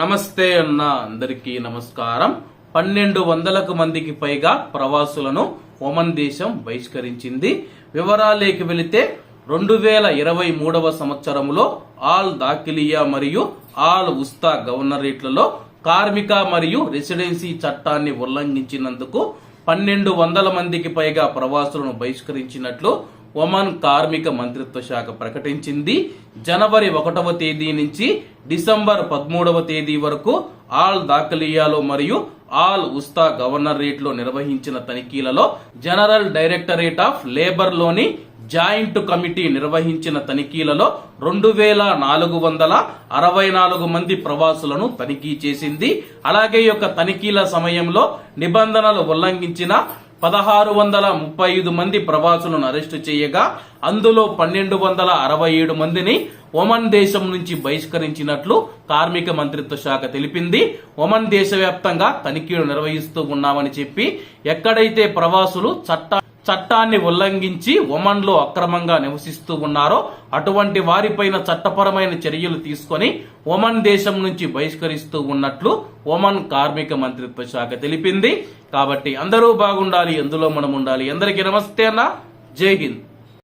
నమస్తే అన్న అందరికీ నమస్కారం. పన్నెండు వందలకు మందికి పైగా ప్రవాసులను ఒమన్ దేశం బహిష్కరించింది. వివరాలేకి వెళితే రెండు వేల ఇరవై మూడవ సంవత్సరంలో ఆల్ దాఖిలియా మరియు ఆల్ ఉస్తా గవర్నరేట్లలో కార్మిక మరియు రెసిడెన్సీ చట్టాన్ని ఉల్లంఘించినందుకు పన్నెండు వందల మందికి పైగా ప్రవాసులను బహిష్కరించినట్లు ఒమన్ కార్మిక మంత్రిత్వ శాఖ ప్రకటించింది. జనవరి ఒకటవ తేదీ నుంచి డిసెంబర్ పదమూడవ తేదీ వరకు ఆల్ దాఖలియాలో మరియు ఆల్ ఉస్తా గవర్నరేట్లో నిర్వహించిన తనిఖీలలో జనరల్ డైరెక్టరేట్ ఆఫ్ లేబర్లోని జాయింట్ కమిటీ నిర్వహించిన తనిఖీలలో రెండు వేల నాలుగు వందల అరవై నాలుగు మంది ప్రవాసులను తనిఖీ చేసింది. అలాగే యొక్క తనిఖీల సమయంలో నిబంధనలు ఉల్లంఘించిన పదహారు వందల ముప్పై ఐదు మంది ప్రవాసులను అరెస్టు చేయగా అందులో పన్నెండు వందల అరవై ఏడు మందిని ఒమన్ దేశం నుంచి బహిష్కరించినట్లు కార్మిక మంత్రిత్వ శాఖ తెలిపింది. ఒమన్ దేశవ్యాప్తంగా తనిఖీలు నిర్వహిస్తూ ఉన్నామని చెప్పి ఎక్కడైతే ప్రవాసులు చట్ట చట్టాన్ని ఉల్లంఘించి ఒమన్లో అక్రమంగా నివసిస్తూ ఉన్నారో అటువంటి వారిపైన చట్టపరమైన చర్యలు తీసుకొని ఒమన్ దేశం నుంచి బహిష్కరిస్తూ ఉన్నట్లు ఒమన్ కార్మిక మంత్రిత్వ శాఖ తెలిపింది. కాబట్టి అందరూ బాగుండాలి ఎందులో మనం ఉండాలి? అందరికీ నమస్తే అన్న. జై హింద్.